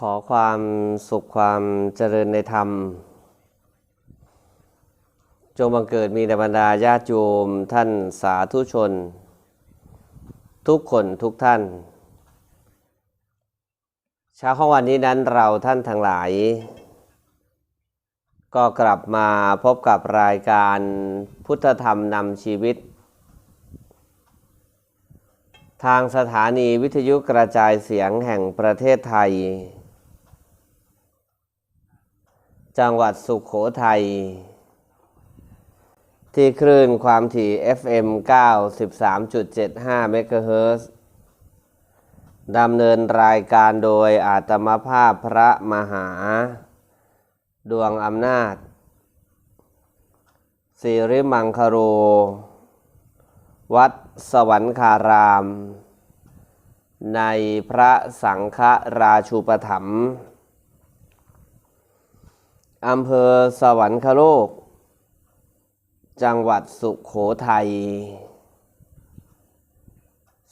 ขอความสุขความเจริญในธรรม จงบังเกิดมีในบรรดาญาติโยมท่านสาธุชน ทุกคนทุกท่าน เช้าของวันนี้นั้นเราท่านทั้งหลาย ก็กลับมาพบกับรายการพุทธธรรมนำชีวิต ทางสถานีวิทยุกระจายเสียงแห่งประเทศไทย จังหวัดสุขโขทัย ที่คลื่นความถี่ FM 93.75 เมกะเฮิรตซ์ดำเนินรายการโดยอาตมภาพพระมหา ดวงอำนาจสิริมังคโร วัดสวรรคาราม ในพระสังฆราชูปถัมภ์ อำเภอสวรรคโลก จังหวัดสุขโขทัย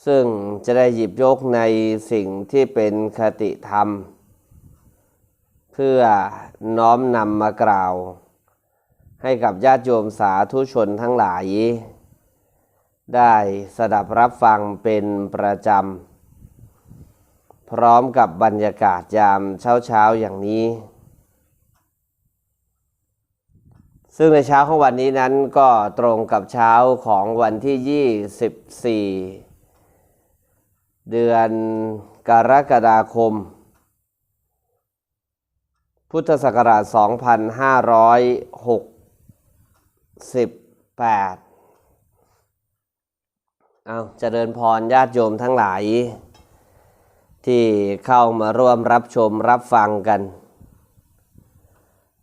ซึ่งจะได้หยิบยกในสิ่งที่เป็นคติธรรม เพื่อน้อมนำมากล่าว ให้กับญาติโยมสาธุชนทั้งหลาย ได้สดับรับฟังเป็นประจำ พร้อมกับบรรยากาศยามเช้าๆอย่างนี้ ซึ่งในเช้าของวันนี้นั้นก็ตรงกับเช้าของวันที่ 24 เดือนกรกฎาคม พุทธศักราช 2568 เอาเจริญพรญาติโยมทั้งหลาย ที่เข้ามาร่วมรับชมรับฟังกัน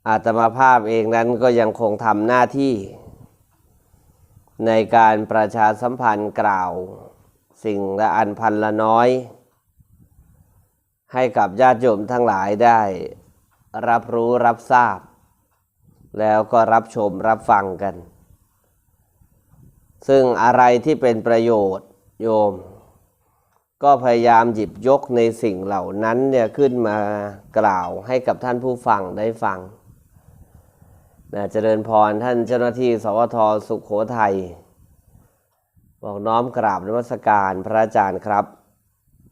อาตมาภาพเองนั้นก็ยังคงทำหน้าที่ ในการประชาสัมพันธ์กล่าว สิ่งละอันพันละน้อย ให้กับญาติโยมทั้งหลายได้รับรู้รับทราบ แล้วก็รับชมรับฟังกัน ซึ่งอะไรที่เป็นประโยชน์โยม ก็พยายามหยิบยกในสิ่งเหล่านั้นเนี่ยขึ้นมากล่าวให้กับท่านผู้ฟังได้ฟัง นะเจริญพรท่านเจ้าหน้าที่สวทสุขโขทัย บอกน้อมกราบนมัสการพระอาจารย์ครับ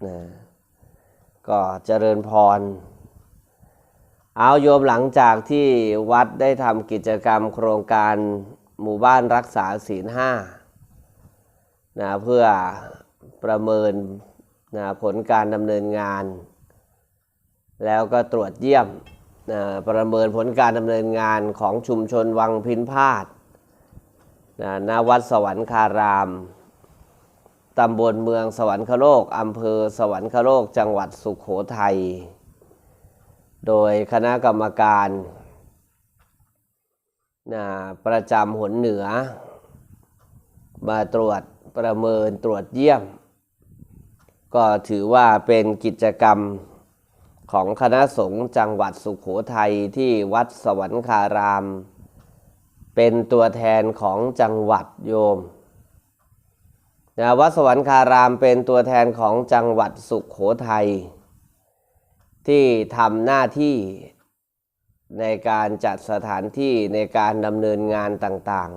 นะก็เจริญพร เอาโยมหลังจากที่วัดได้ทำกิจกรรมโครงการหมู่บ้านรักษาศีลห้านะเพื่อประเมินนะผลการดำเนินงาน แล้วก็ตรวจเยี่ยม ประเมินผลการดำเนินงานของชุมชนวังพินพาดนะณวัดสวรรคารามตำบลเมืองสวรรคโลกอำเภอสวรรคโลกจังหวัดสุขโขทัย โดยคณะกรรมการนะประจำหนเหนือ มาตรวจประเมินตรวจเยี่ยม ก็ถือว่าเป็นกิจกรรม ของคณะสงฆ์จังหวัดสุขโขทัยที่วัดสวรรคาราม เป็นตัวแทนของจังหวัดโยมนะวัดสวรรคารามเป็นตัวแทนของจังหวัดสุขโขทัยที่ทำหน้าที่ในการจัดสถานที่ในการดำเนินงานต่าง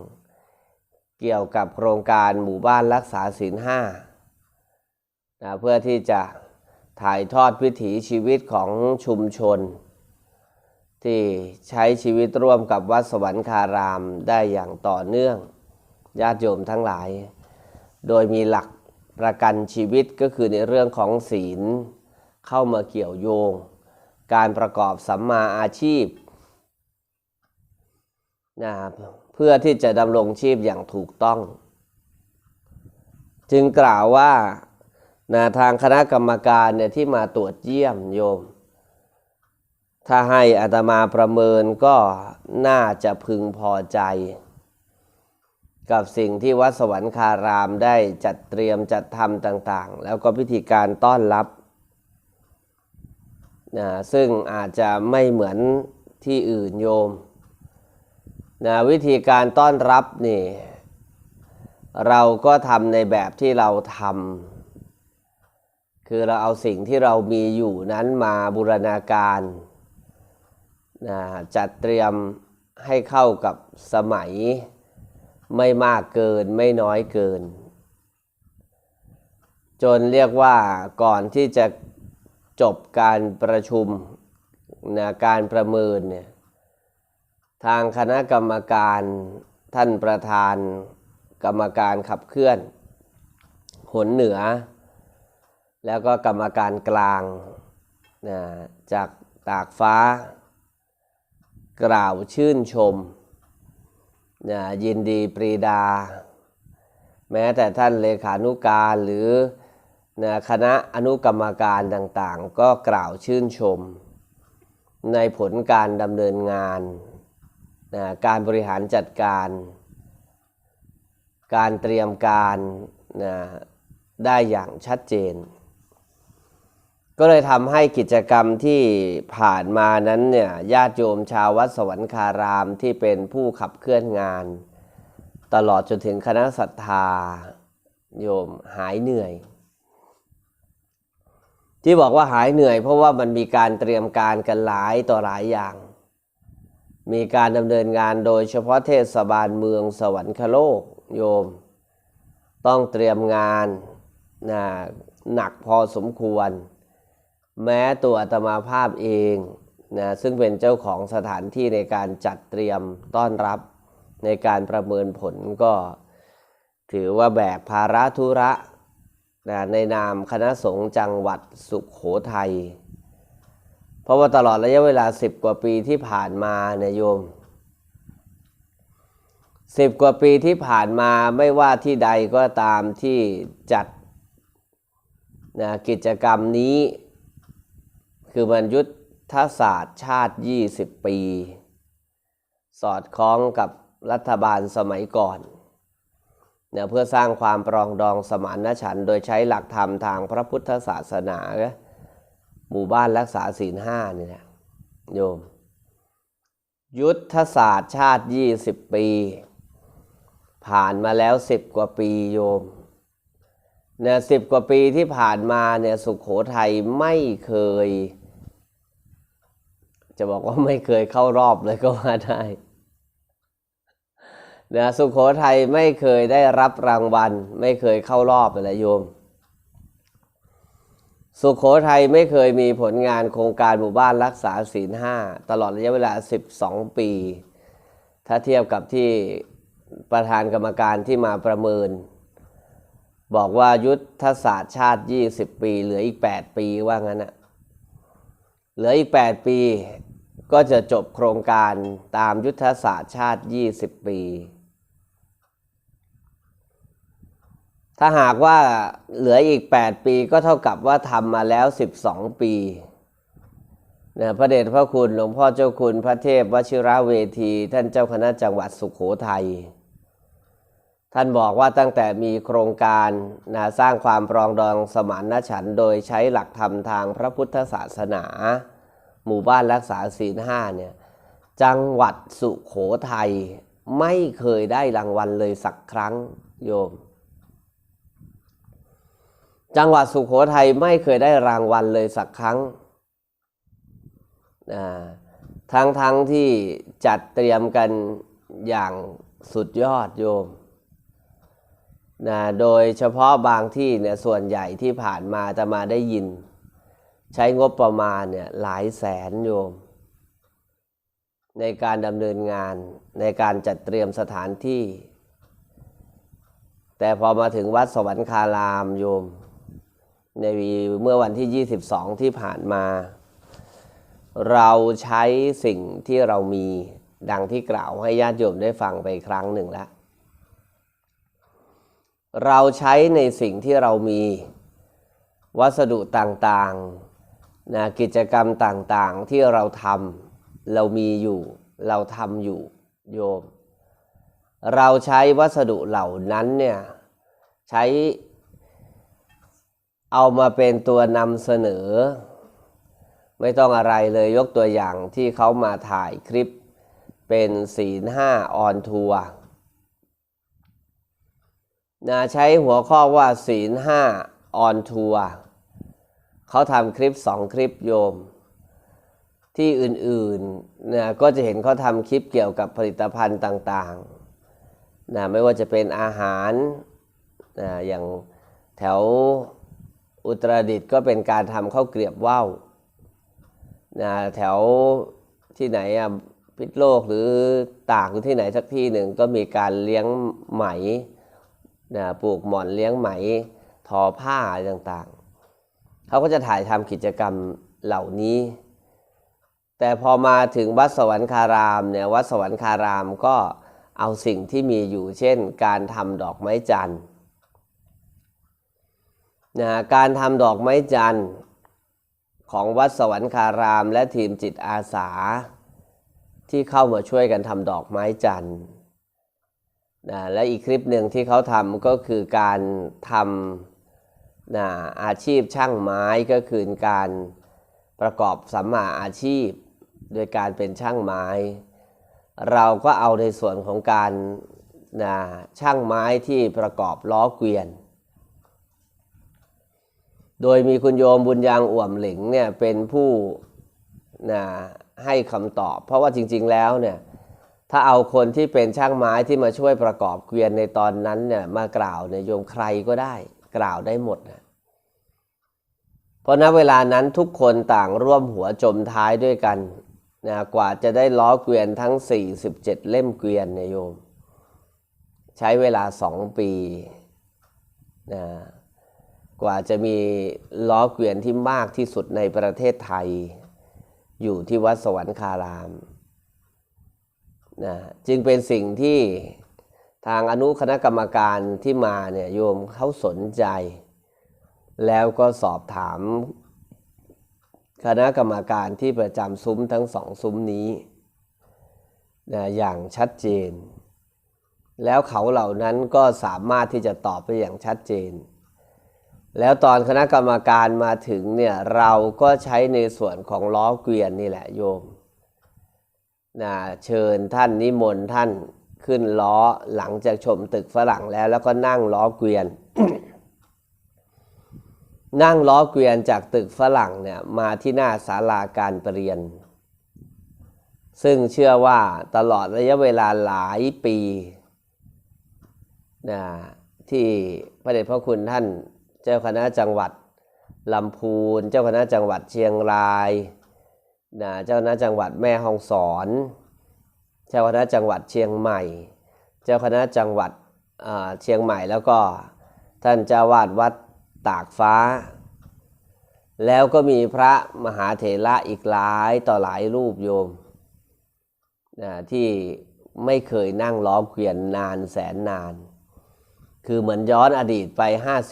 ๆ เกี่ยวกับโครงการหมู่บ้านรักษาศีลห้านะเพื่อที่จะ ถ่ายทอดวิถีชีวิตของชุมชน ที่ใช้ชีวิตร่วมกับวัดสวรรคารามได้อย่างต่อเนื่อง ญาติโยมทั้งหลาย โดยมีหลักประกันชีวิตก็คือในเรื่องของศีลเข้ามาเกี่ยวโยง การประกอบสัมมาอาชีพนะครับเพื่อที่จะดำรงชีพอย่างถูกต้อง จึงกล่าวว่า นะทางคณะกรรมการเนี่ยที่มาตรวจเยี่ยมโยม ถ้าให้อาตมาประเมินก็น่าจะพึงพอใจ กับสิ่งที่วัดสวรรคารามได้จัดเตรียมจัดทำต่าง ๆ แล้วก็พิธีการต้อนรับนะซึ่งอาจจะไม่เหมือนที่อื่นโยมนะวิธีการต้อนรับนี่ เราก็ทำในแบบที่เราทำ คือเราเอาสิ่งที่เรามีอยู่นั้นมาบูรณาการนะจัดเตรียมให้เข้ากับสมัยไม่มากเกินไม่น้อยเกิน จนเรียกว่าก่อนที่จะจบการประชุมนะการประเมินเนี่ยทางคณะกรรมการท่านประธาน กรรมการขับเคลื่อนหนเหนือ แล้วก็กรรมการกลางนะจากตากฟ้า กล่าวชื่นชมนะยินดีปรีดา แม้แต่ท่านเลขานุการหรือนะคณะอนุกรรมการต่างๆ ก็กล่าวชื่นชม ในผลการดำเนินงานนะการบริหารจัดการ การเตรียมการนะได้อย่างชัดเจน ก็เลยทำให้กิจกรรมที่ผ่านมานั้นเนี่ยญาติโยมชาววัดสวรรคารามที่เป็นผู้ขับเคลื่อนงาน ตลอดจนถึงคณะศรัทธาโยมหายเหนื่อย ที่บอกว่าหายเหนื่อย เพราะว่ามันมีการเตรียมการกันหลายต่อหลายอย่าง มีการดำเนินงานโดยเฉพาะเทศบาลเมืองสวรรคโลกโยม ต้องเตรียมงานนะหนักพอสมควร แม้ตัวอาตมาภาพเองนะซึ่งเป็นเจ้าของสถานที่ในการจัดเตรียมต้อนรับในการประเมินผลก็ ถือว่าแบกภาระธุระนะในนามคณะสงฆ์จังหวัดสุขโขทัยเพราะว่าตลอดระยะเวลาสิบกว่าปีที่ผ่านมาเนี่ยโยมสิบกว่าปีที่ผ่านมาไม่ว่าที่ใดก็ตามที่จัดนะกิจกรรมนี้ คือมันยุทธศาสตร์ชาติ 20 ปี สอดคล้องกับรัฐบาลสมัยก่อนเนี่ยเพื่อสร้างความปรองดองสมานฉันท์โดยใช้หลักธรรมทางพระพุทธศาสนาหมู่บ้านรักษาศีลห้านี่แหละโยม ยุทธศาสตร์ชาติ 20 ปี ผ่านมาแล้ว 10 กว่าปีโยมเนี่ยสิบกว่าปีที่ผ่านมาเนี่ยสุขโขทัยไม่เคย จะบอกว่าไม่เคยเข้ารอบเลยก็ว่าได้นะสุขโขทัยไม่เคยได้รับรางวัล ไม่เคยเข้ารอบเลยโยม สุขโขทัยไม่เคยมีผลงานโครงการหมู่บ้านรักษาศีลห้าตลอดระยะเวลา 12 ปี ถ้าเทียบกับที่ประธานกรรมการที่มาประเมิน บอกว่ายุทธศาสตร์ชาติ 20 ปี เหลืออีก 8 ปีว่างั้นนะเหลืออีก 8 ปี ก็จะจบโครงการตามยุทธศาสตร์ชาติ 20 ปี ถ้าหากว่าเหลืออีก 8 ปีก็เท่ากับว่าทำมาแล้ว 12 ปีนะพระเดชพระคุณหลวงพ่อเจ้าคุณพระเทพวชิระเวที ท่านเจ้าคณะจังหวัดสุขโขทัยท่านบอกว่าตั้งแต่มีโครงการนะสร้างความปรองดองสมานฉันท์โดยใช้หลักธรรมทางพระพุทธศาสนา หมู่บ้านรักษาศีลห้าเนี่ยจังหวัดสุขโขทัยไม่เคยได้รางวัลเลยสักครั้งโยม จังหวัดสุขโขทัยไม่เคยได้รางวัลเลยสักครั้งทั้งทั้งที่จัดเตรียมกันอย่างสุดยอดโยมนะโดยเฉพาะบางที่เนี่ยส่วนใหญ่ที่ผ่านมาจะมาได้ยิน ใช้งบประมาณเนี่ยหลายแสนโยม ในการดำเนินงานในการจัดเตรียมสถานที่ แต่พอมาถึงวัดสวรรคารามโยม ในเมื่อวันที่ 22 ที่ผ่านมา เราใช้สิ่งที่เรามีดังที่กล่าวให้ญาติโยมได้ฟังไปครั้งหนึ่งแล้ว เราใช้ในสิ่งที่เรามีวัสดุต่างๆ นะกิจกรรมต่างๆที่เราทำเรามีอยู่ เราทำอยู่โยม เราใช้วัสดุเหล่านั้นเนี่ยใช้เอามาเป็นตัวนำเสนอ ไม่ต้องอะไรเลยยกตัวอย่างที่เขามาถ่ายคลิปเป็นศีลห้าออนทัวร์นะใช้หัวข้อว่าศีลห้าออนทัวร์ เขาทำคลิปสองคลิปโยม ที่อื่นๆนะก็จะเห็นเขาทำคลิปเกี่ยวกับผลิตภัณฑ์ต่างๆนะไม่ว่าจะเป็นอาหารนะอย่างแถวอุตรดิตถ์ก็เป็นการทำข้าวเกลียบว่าวนะแถวที่ไหนอะพิษโลกหรือตากหรือที่ไหนสักที่หนึ่งก็มีการเลี้ยงไหมนะปลูกหม่อนเลี้ยงไหมทอผ้าอะไรต่างๆ เขาก็จะถ่ายทำกิจกรรมเหล่านี้ แต่พอมาถึงวัดสวรรคารามเนี่ยวัดสวรรคารามก็เอาสิ่งที่มีอยู่เช่น การทำดอกไม้จันทร์นะการทำดอกไม้จันทร์ของวัดสวรรคารามและทีมจิตอาสา ที่เข้ามาช่วยกันทำดอกไม้จันทร์นะและอีกคลิปหนึ่งที่เขาทำก็คือการทำ นะอาชีพช่างไม้ก็คือการประกอบสัมมาอาชีพ โดยการเป็นช่างไม้ เราก็เอาในส่วนของการนะช่างไม้ที่ประกอบล้อเกวียน โดยมีคุณโยมบุญยังอ่วมหลิงเนี่ยเป็นผู้นะให้คำตอบ เพราะว่าจริง ๆแล้วเนี่ยถ้าเอาคนที่เป็นช่างไม้ที่มาช่วยประกอบเกวียนในตอนนั้นเนี่ยมากล่าวเนี่ยโยมใครก็ได้ กล่าวได้หมดนะเพราะณเวลานั้นทุกคนต่างร่วมหัวจมท้ายด้วยกันนะกว่าจะได้ล้อเกวียนทั้ง 47 เล่มเกวียนเนี่ยโยม ใช้เวลาสองปีนะกว่าจะมีล้อเกวียนที่มากที่สุดในประเทศไทย อยู่ที่วัดสวรรคารามนะจึงเป็นสิ่งที่ ทางอนุคณะกรรมการที่มาเนี่ยโยมเขาสนใจ แล้วก็สอบถาม คณะกรรมการที่ประจำซุ้มทั้งสองซุ้มนี้นะอย่างชัดเจน แล้วเขาเหล่านั้นก็สามารถที่จะตอบไปอย่างชัดเจน แล้วตอนคณะกรรมการมาถึงเนี่ยเราก็ใช้ในส่วนของล้อเกวียนนี่แหละโยมนะเชิญท่านนิมนต์ท่าน ขึ้นล้อหลังจากชมตึกฝรั่งแล้ว แล้วก็นั่งล้อเกวียน นั่งล้อเกวียนจากตึกฝรั่งเนี่ยมาที่หน้าศาลาการประเรียน ซึ่งเชื่อว่าตลอดระยะเวลาหลายปีนะที่พระเดชพระคุณท่านเจ้าคณะจังหวัดลำพูน เจ้าคณะจังหวัดเชียงรายนะเจ้าคณะจังหวัดแม่ฮ่องสอน เจ้าคณะจังหวัดเชียงใหม่ เจ้าคณะจังหวัดเชียงใหม่แล้วก็ท่านเจ้าวาดวัดตากฟ้า แล้วก็มีพระมหาเถระอีกหลายต่อหลายรูปโยมนะที่ไม่เคยนั่งล้อมเกวียนนานแสนนาน คือเหมือนย้อนอดีตไป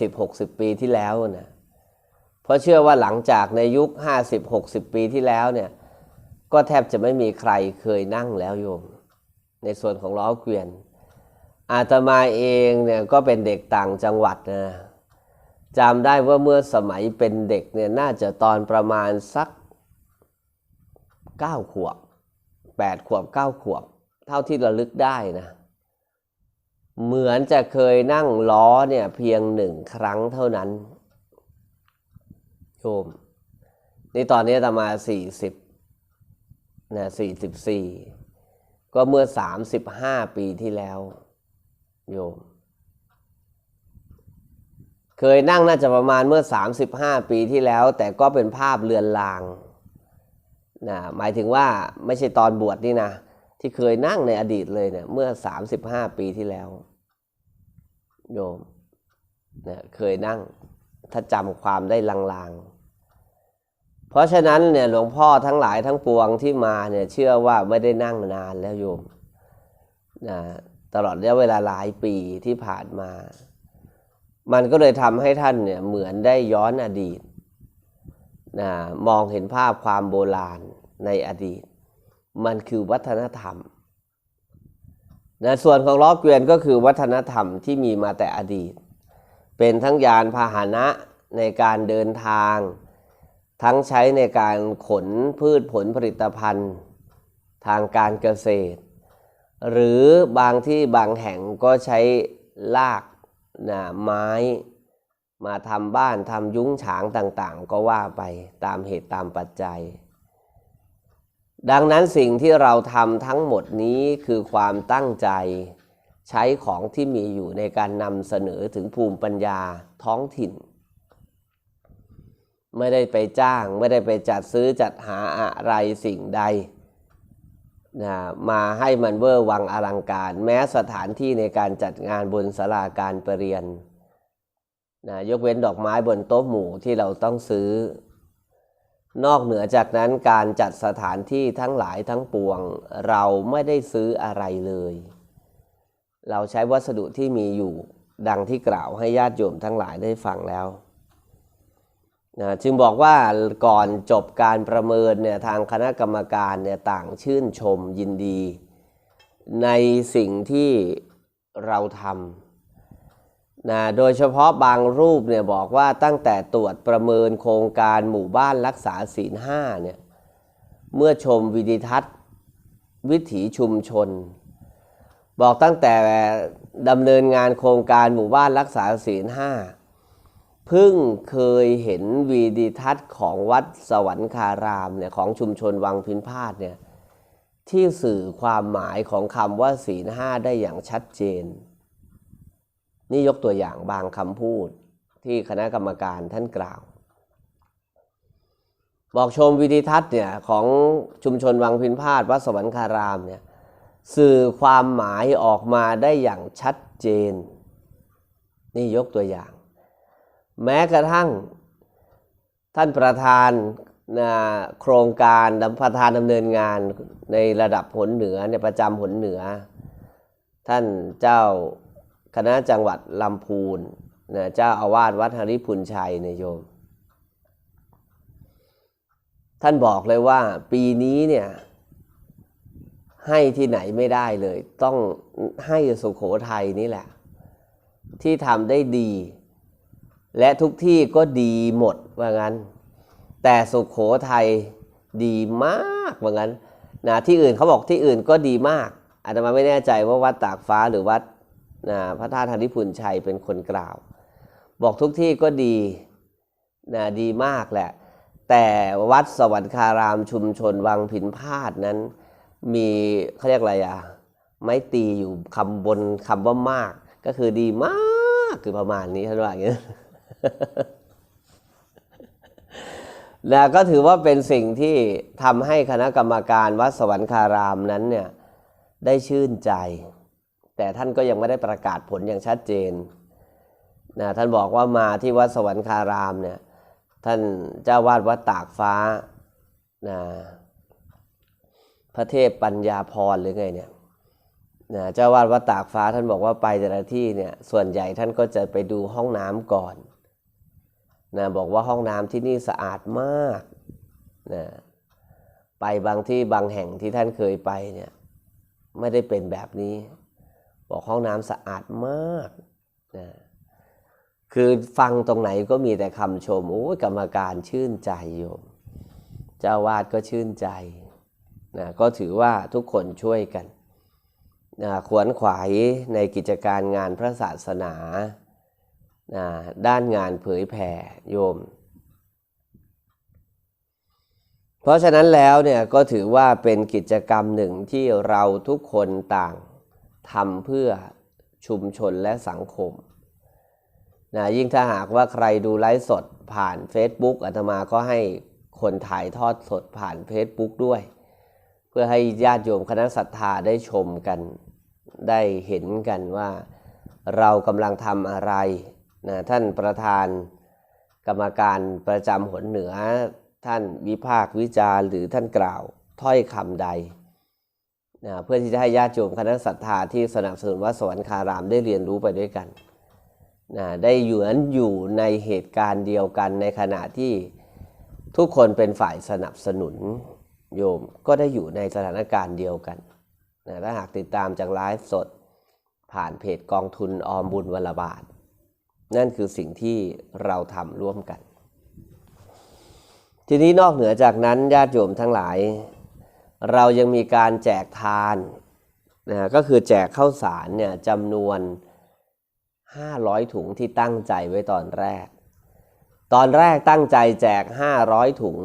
50-60 ปีที่แล้วนะเพราะเชื่อว่าหลังจากในยุค 50-60 ปีที่แล้วเนี่ย ก็แทบจะไม่มีใครเคยนั่งแล้วโยม ในส่วนของล้อเกวียน อาตมาเองเนี่ยก็เป็นเด็กต่างจังหวัดนะจำได้ว่าเมื่อสมัยเป็นเด็กเนี่ยน่าจะตอนประมาณสัก 9 ขวบ 8 ขวบ 9 ขวบ เท่าที่ระลึกได้นะ เหมือนจะเคยนั่งล้อเนี่ยเพียงหนึ่งครั้งเท่านั้นโยมนี่ตอนนี้ตมาสี่สิบ นะสี่สิบสี่ก็เมื่อสามสิบห้าปีที่แล้ว โยม เคยนั่งน่าจะประมาณเมื่อ35ปีที่แล้ว แต่ก็เป็นภาพเลือนลางนะหมายถึงว่าไม่ใช่ตอนบวชนี่นะ ที่เคยนั่งในอดีตเลยเนี่ยเมื่อ35ปีที่แล้ว โยมนะเคยนั่งถ้าจำความได้ลางๆ เพราะฉะนั้นเนี่ยหลวงพ่อทั้งหลายทั้งปวงที่มาเนี่ยเชื่อว่าไม่ได้นั่งนานแล้วโยมนะตลอดระยะเวลาหลายปีที่ผ่านมา มันก็เลยทำให้ท่านเนี่ยเหมือนได้ย้อนอดีตนะมองเห็นภาพความโบราณในอดีต มันคือวัฒนธรรมนะส่วนของล้อเกวียนก็คือวัฒนธรรมที่มีมาแต่อดีต เป็นทั้งยานพาหนะในการเดินทาง ทั้งใช้ในการขนพืชผลผลิตภัณฑ์ ทางการเกษตร หรือบางที่บางแห่งก็ใช้ลากนะไม้ มาทำบ้านทำยุ้งฉางต่างๆ ก็ว่าไปตามเหตุตามปัจจัย ดังนั้นสิ่งที่เราทำทั้งหมดนี้คือความตั้งใจใช้ของที่มีอยู่ในการนำเสนอถึงภูมิปัญญาท้องถิ่น ไม่ได้ไปจ้าง ไม่ได้ไปจัดซื้อจัดหาอะไรสิ่งใดนะมาให้มันเวอร์วังอลังการ แม้สถานที่ในการจัดงานบนศาลาการประเรียนนะยกเว้นดอกไม้บนโต๊ะหมู่ที่เราต้องซื้อ นอกเหนือจากนั้นการจัดสถานที่ทั้งหลายทั้งปวง เราไม่ได้ซื้ออะไรเลย เราใช้วัสดุที่มีอยู่ดังที่กล่าวให้ญาติโยมทั้งหลายได้ฟังแล้ว นะจึงบอกว่าก่อนจบการประเมินเนี่ยทางคณะกรรมการเนี่ยต่างชื่นชมยินดี ในสิ่งที่เราทำนะโดยเฉพาะบางรูปเนี่ยบอกว่าตั้งแต่ตรวจประเมินโครงการหมู่บ้านรักษาศีลห้าเนี่ยเมื่อชมวิดิทัศน์ วิถีชุมชน บอกตั้งแต่ดำเนินงานโครงการหมู่บ้านรักษาศีลห้า เพิ่งเคยเห็นวีดิทัศน์ของวัดสวรรคารามเนี่ยของชุมชนวังพินพาดเนี่ยที่สื่อความหมายของคำว่าศีลห้าได้อย่างชัดเจน นี่ยกตัวอย่างบางคำพูดที่คณะกรรมการท่านกล่าว บอกชมวิดิทัศน์เนี่ยของชุมชนวังพินพาดวัดสวรรคารามเนี่ยสื่อความหมายออกมาได้อย่างชัดเจน นี่ยกตัวอย่าง แม้กระทั่งท่านประธานนะโครงการประธานดำเนินงานในระดับผลเหนือในประจำผลเหนือ ท่านเจ้าคณะจังหวัดลำพูนนะเจ้าอาวาสวัดหริพุนชัยเนี่ยโยม ท่านบอกเลยว่าปีนี้เนี่ยให้ที่ไหนไม่ได้เลย ต้องให้สุขโขทัยนี่แหละ ที่ทำได้ดี และทุกที่ก็ดีหมดว่างั้น แต่สุขโขทัยดีมากว่างั้นนะที่อื่นเขาบอกที่อื่นก็ดีมาก อาจจะมาไม่แน่ใจว่าวัดตากฟ้าหรือวัดนะพระธาตุธนิพุนชัยเป็นคนกล่าว บอกทุกที่ก็ดีนะดีมากแหละ แต่วัดสวรรคารามชุมชนวังผินพาดนั้น มีเขาเรียกอะไรอะไม้ตีอยู่คำบนคำว่ามาก ก็คือดีมากคือประมาณนี้ท่านว่าอย่างนี้ นะก็ถือว่าเป็นสิ่งที่ทำให้คณะกรรมการวัดสวรรคารามนั้นเนี่ยได้ชื่นใจ แต่ท่านก็ยังไม่ได้ประกาศผลอย่างชัดเจนนะท่านบอกว่ามาที่วัดสวรรคารามเนี่ยท่านเจ้าวาดวัดตากฟ้านะพระเทพปัญญาพรหรือไงเนี่ยนะเจ้าวาดวัดตากฟ้าท่านบอกว่าไปแต่ละที่เนี่ยส่วนใหญ่ท่านก็จะไปดูห้องน้ำก่อน นะบอกว่าห้องน้ำที่นี่สะอาดมากนะไปบางที่บางแห่งที่ท่านเคยไปเนี่ยไม่ได้เป็นแบบนี้ บอกห้องน้ำสะอาดมากนะคือฟังตรงไหนก็มีแต่คำชมโอ้ยกรรมการชื่นใจโยม เจ้าวาดก็ชื่นใจนะก็ถือว่าทุกคนช่วยกันนะขวนขวายในกิจการงานพระศาสนา นะด้านงานเผยแผ่โยม เพราะฉะนั้นแล้วเนี่ยก็ถือว่าเป็นกิจกรรมหนึ่งที่เราทุกคนต่างทำเพื่อชุมชนและสังคมนะยิ่งถ้าหากว่าใครดูไลฟ์สดผ่าน Facebook อาตมาก็ให้คนถ่ายทอดสดผ่าน Facebook ด้วย เพื่อให้ญาติโยมคณะศรัทธาได้ชมกัน ได้เห็นกันว่าเรากำลังทำอะไร นะท่านประธานกรรมการประจำหนเหนือ ท่านวิพากษ์วิจารหรือท่านกล่าวถ้อยคำใดนะเพื่อที่จะให้ญาติโยมคณะศรัทธาที่สนับสนุนวัดสวรรคารามได้เรียนรู้ไปด้วยกันนะได้อยู่นั้นอยู่ในเหตุการณ์เดียวกันในขณะที่ทุกคนเป็นฝ่ายสนับสนุนโยมก็ได้อยู่ในสถานการณ์เดียวกันนะถ้าหากติดตามจากไลฟ์สดผ่านเพจกองทุนออมบุญวลบาท นั่นคือสิ่งที่เราทำร่วมกัน ทีนี้นอกเหนือจากนั้นญาติโยมทั้งหลาย เรายังมีการแจกทานนะก็คือแจกข้าวสารเนี่ยจำนวน 500 ถุงที่ตั้งใจไว้ตอนแรก ตอนแรกตั้งใจแจก 500 ถุง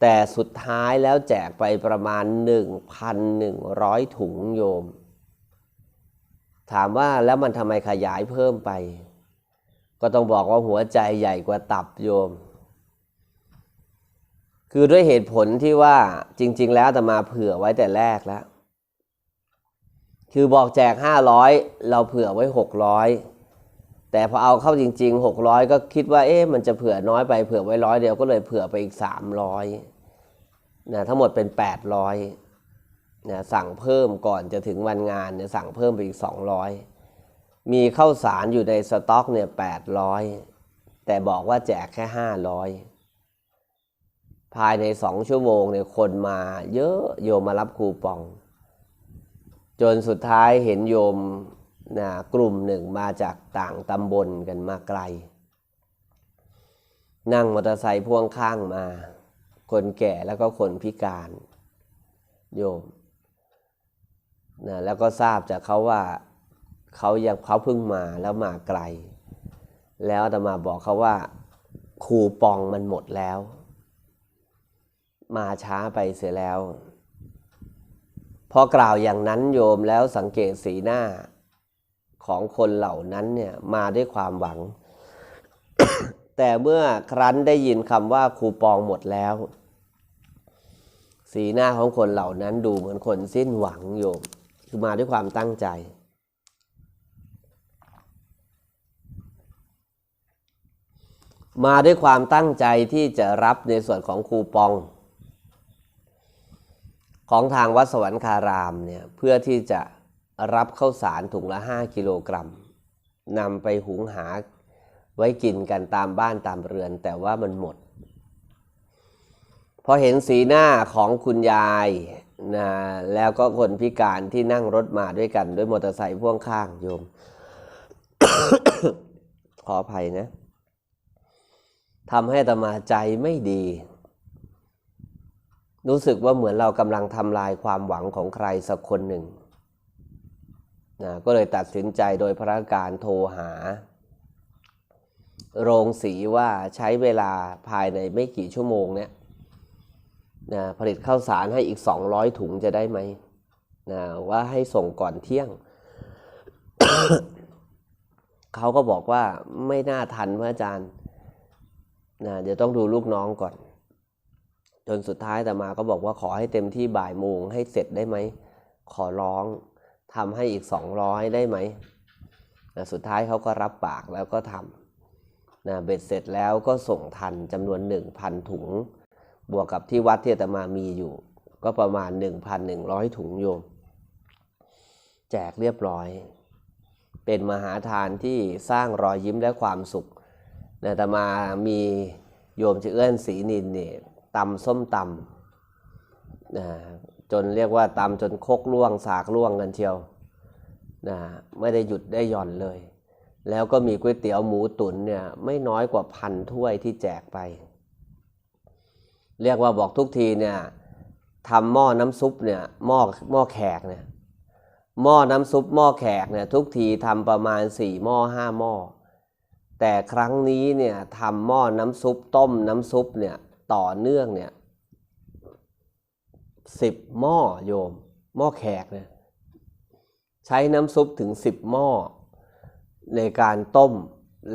แต่สุดท้ายแล้วแจกไปประมาณ 1,100 ถุงโยม ถามว่าแล้วมันทำไมขยายเพิ่มไป ก็ต้องบอกว่าหัวใจใหญ่กว่าตับโยม คือด้วยเหตุผลที่ว่าจริง ๆ แล้วแต่มาเผื่อไว้แต่แรกแล้ว คือบอกแจก 500 เราเผื่อไว้ 600 แต่พอเอาเข้าจริง ๆ 600 ก็คิดว่าเอ๊ะมันจะเผื่อน้อยไปเผื่อไว้ร้อยเดียวก็เลยเผื่อไปอีก 300นะทั้งหมดเป็น 800นะสั่งเพิ่มก่อนจะถึงวันงานเนี่ยสั่งเพิ่มไปอีก 200 มีข้าวสารอยู่ในสต็อกเนี่ย800แต่บอกว่าแจกแค่500ภายใน2ชั่วโมงเนี่ยคนมาเยอะโยมมารับคูปอง จนสุดท้ายเห็นโยมนะกลุ่มหนึ่งมาจากต่างตำบลกันมาไกล นั่งมอเตอร์ไซค์พ่วงข้างมา คนแก่แล้วก็คนพิการ โยมนะแล้วก็ทราบจากเขาว่า เขายังเขาเพิ่งมาแล้วมาไกล แล้วอาตมาบอกเขาว่า คูปองมันหมดแล้ว มาช้าไปเสียแล้ว พอกล่าวอย่างนั้นโยมแล้วสังเกตสีหน้าของคนเหล่านั้นเนี่ยมาด้วยความหวัง แต่เมื่อครั้นได้ยินคำว่าคูปองหมดแล้ว สีหน้าของคนเหล่านั้นดูเหมือนคนสิ้นหวังโยม คือมาด้วยความตั้งใจ มาด้วยความตั้งใจที่จะรับในส่วนของคูปอง ของทางวัดสวรรคารามเนี่ยเพื่อที่จะรับข้าวสารถุงละ 5 กิโลกรัมนำไปหุงหาไว้กินกันตามบ้านตามเรือน แต่ว่ามันหมด พอเห็นสีหน้าของคุณยายนะแล้วก็คนพิการที่นั่งรถมาด้วยกันด้วยมอเตอร์ไซค์พ่วงข้างโยม ขออภัยนะ ทำให้ตมาใจไม่ดี รู้สึกว่าเหมือนเรากำลังทำลายความหวังของใครสักคนหนึ่งนะก็เลยตัดสินใจโดยพระการโทรหา โรงสีว่าใช้เวลาภายในไม่กี่ชั่วโมงเนี่ยนะผลิตข้าวสารให้อีก 200 ถุงจะได้ไหมนะว่าให้ส่งก่อนเที่ยง เขาก็บอกว่าไม่น่าทันพระอาจารย์ นะเดี๋ยวต้องดูลูกน้องก่อน จนสุดท้ายแต่มาก็บอกว่าขอให้เต็มที่บ่ายโมงให้เสร็จได้ไหม ขอร้องทำให้อีก 200 ได้ไหมนะสุดท้ายเขาก็รับปากแล้วก็ทำนะเบ็ดเสร็จแล้วก็ส่งทันจำนวน 1,000 ถุง บวกกับที่วัดที่ตมามีอยู่ ก็ประมาณ 1,100 ถุงโยม แจกเรียบร้อย เป็นมหาทานที่สร้างรอยยิ้มและความสุข นะแต่มามีโยมจะเอื้อนสีนินเนี่ยตำส้มตำนะจนเรียกว่าตำจนโคกล่วงสากล่วงกันเชียวนะไม่ได้หยุดได้หย่อนเลย แล้วก็มีก๋วยเตี๋ยวหมูตุ๋นเนี่ยไม่น้อยกว่าพันถ้วยที่แจกไป เรียกว่าบอกทุกทีเนี่ยทำหม้อน้ำซุปเนี่ยหม้อหม้อแขกเนี่ยหม้อน้ำซุปหม้อแขกเนี่ยทุกทีทำประมาณสี่หม้อห้าหม้อ แต่ครั้งนี้เนี่ยทำหม้อน้ำซุปต้มน้ำซุปเนี่ยต่อเนื่องเนี่ยสิบหม้อโยม หม้อแขกเนี่ยใช้น้ำซุปถึงสิบหม้อ ในการต้ม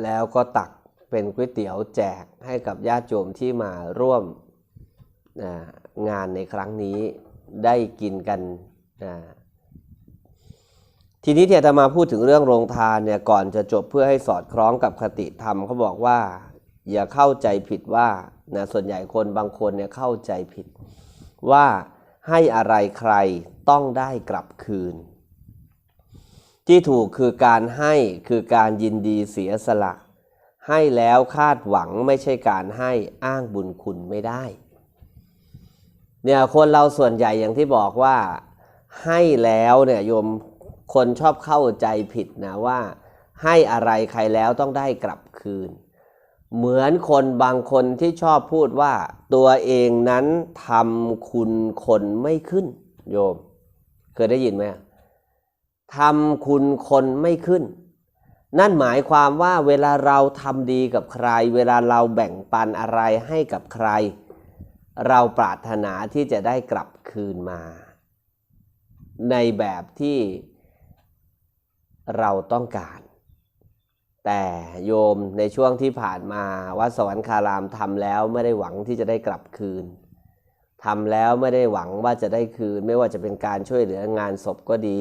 แล้วก็ตักเป็นก๋วยเตี๋ยวแจกให้กับญาติโยมที่มาร่วมงานในครั้งนี้ได้กินกันนะ ทีนี้ที่าตมาพูดถึงเรื่องโรงทานเนี่ยก่อนจะจบเพื่อให้สอดคล้องกับคติธรรมเขาบอกว่า อย่าเข้าใจผิดว่านะส่วนใหญ่คนบางคนเนี่ยเข้าใจผิด ว่าให้อะไรใครต้องได้กลับคืน ที่ถูกคือการให้คือการยินดีเสียสละ ให้แล้วคาดหวังไม่ใช่การให้อ้างบุญคุณไม่ได้เนี่ยคนเราส่วนใหญ่อย่างที่บอกว่าให้แล้วเนี่ยโยม คนชอบเข้าใจผิดนะว่า ให้อะไรใครแล้วต้องได้กลับคืน เหมือนคนบางคนที่ชอบพูดว่า ตัวเองนั้นทำคุณคนไม่ขึ้น โยม เคยได้ยินไหมทำคุณคนไม่ขึ้น นั่นหมายความว่าเวลาเราทำดีกับใคร เวลาเราแบ่งปันอะไรให้กับใคร เราปรารถนาที่จะได้กลับคืนมา ในแบบที่ เราต้องการ แต่โยมในช่วงที่ผ่านมาวัดสวรรคารามทำแล้วไม่ได้หวังที่จะได้กลับคืนทำแล้วไม่ได้หวังว่าจะได้คืน ไม่ว่าจะเป็นการช่วยเหลืองานศพก็ดี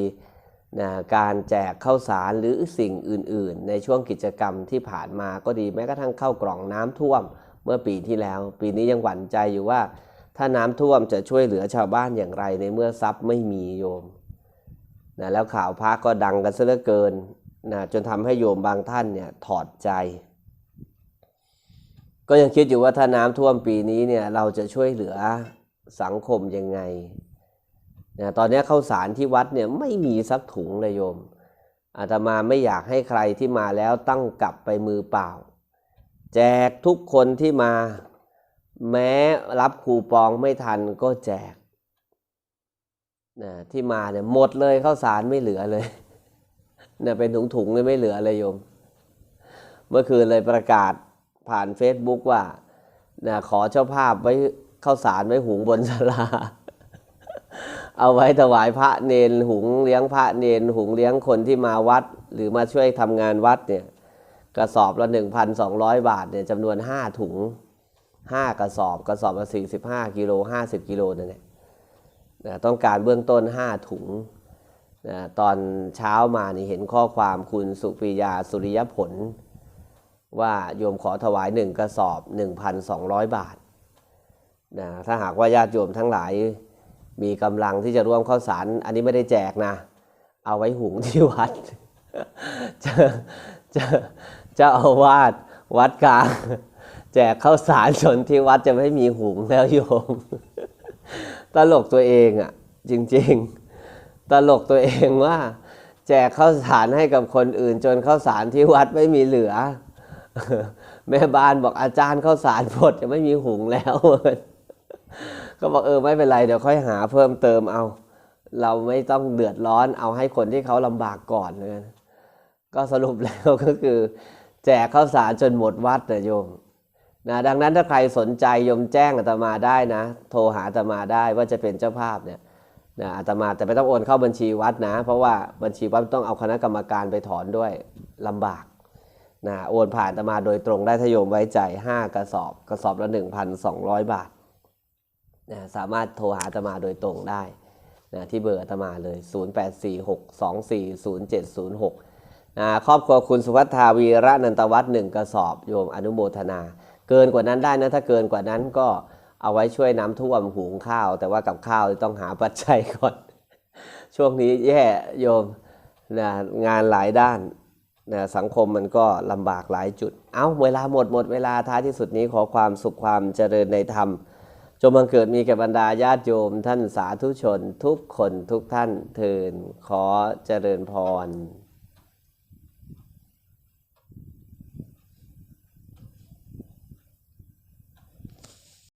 นะการแจกข้าวสารหรือสิ่งอื่น ๆ ในช่วงกิจกรรมที่ผ่านมาก็ดีแม้กระทั่งเข้ากล่องน้ำท่วมเมื่อปีที่แล้ว ปีนี้ยังหวั่นใจอยู่ว่า ถ้าน้ำท่วมจะช่วยเหลือชาวบ้านอย่างไรในเมื่อทรัพย์ไม่มีโยม นะแล้วข่าวพระก็ดังกันซะเหลือเกินนะจนทำให้โยมบางท่านเนี่ยถอดใจ ก็ยังคิดอยู่ว่าถ้าน้ำท่วมปีนี้เนี่ยเราจะช่วยเหลือสังคมยังไงนะตอนนี้ข้าวสารที่วัดเนี่ยไม่มีสักถุงเลยโยมอาตมาไม่อยากให้ใครที่มาแล้วตั้งกลับไปมือเปล่า แจกทุกคนที่มาแม้รับคูปองไม่ทันก็แจก นะที่มาเนี่ยหมดเลยข้าวสารไม่เหลือเลยเนี่ยเป็นถุงๆเลยไม่เหลือเลยโยม เมื่อคืนเลยประกาศผ่าน Facebook ว่านะขอเจ้าภาพไว้ข้าวสารไว้หุงบนศาลา เอาไว้ถวายพระเนนหุงเลี้ยงพระเนนหุงเลี้ยงคนที่มาวัด หรือมาช่วยทำงานวัดเนี่ยกระสอบละ1,200 บาทเนี่ยจำนวน 5 ถุง 5 กระสอบกระสอบละ45กิโล50กิโลนั่นแหละ นะต้องการเบื้องต้น 5 ถุงนะตอนเช้ามานี่เห็นข้อความคุณสุปริยาสุริยผล ว่าโยมขอถวายหนึ่งกระสอบ 1,200 บาทนะถ้าหากว่าญาติโยมทั้งหลายมีกำลังที่จะร่วมข้าวสาร อันนี้ไม่ได้แจกนะ เอาไว้หุงที่วัด จะจะจะเอาวาดวัดกลางแจกข้าวสารจนที่วัดจะไม่มีหุงแล้วโยม ตลกตัวเองอะ่ะจริง ๆ ตลกตัวเองว่า แจกข้าวสารให้กับคนอื่น จนข้าวสารที่วัดไม่มีเหลือ แม่บ้านบอกอาจารย์ข้าวสารหมดจะไม่มีหุงแล้ว ก็บอกเออไม่เป็นไรเดี๋ยวค่อยหาเพิ่มเติมเอา เราไม่ต้องเดือดร้อนเอาให้คนที่เขาลำบากก่อนเลยก็สรุปแล้วก็คือ แจกข้าวสารจนหมดวัดนะโยม นะดังนั้นถ้าใครสนใจยมแจ้งอาตมาได้นะ โทรหาอาตมาได้ว่าจะเป็นเจ้าภาพเนี่ยนะอาตมาแต่ไม่ต้องโอนเข้าบัญชีวัดนะ เพราะว่าบัญชีวัดต้องเอาคณะกรรมการไปถอนด้วยลำบากนะโอนผ่านอาตมาโดยตรงได้ถ้าโยมไว้ใจ 5 กระสอบ กระสอบละ 1,200 บาทนะสามารถโทรหาอาตมาโดยตรงได้นะที่เบอร์อาตมาเลย 0846240706นะครอบครัวคุณสุภัทราวีระนันตวัฒน์หนึ่งกระสอบโยมอนุโมทนา เกินกว่านั้นได้นะถ้าเกินกว่านั้นก็เอาไว้ช่วยน้ำท่วมหุงข้าว แต่ว่ากับข้าวต้องหาปัจจัยก่อน ช่วงนี้แย่โยมนะงานหลายด้านนะสังคมมันก็ลำบากหลายจุด เอาเวลาหมดหมดเวลาท้ายที่สุดนี้ขอความสุขความเจริญในธรรม จงบังเกิดมีแก่บรรดาญาติโยมท่านสาธุชน ทุกคนทุกท่านเทินขอเจริญพร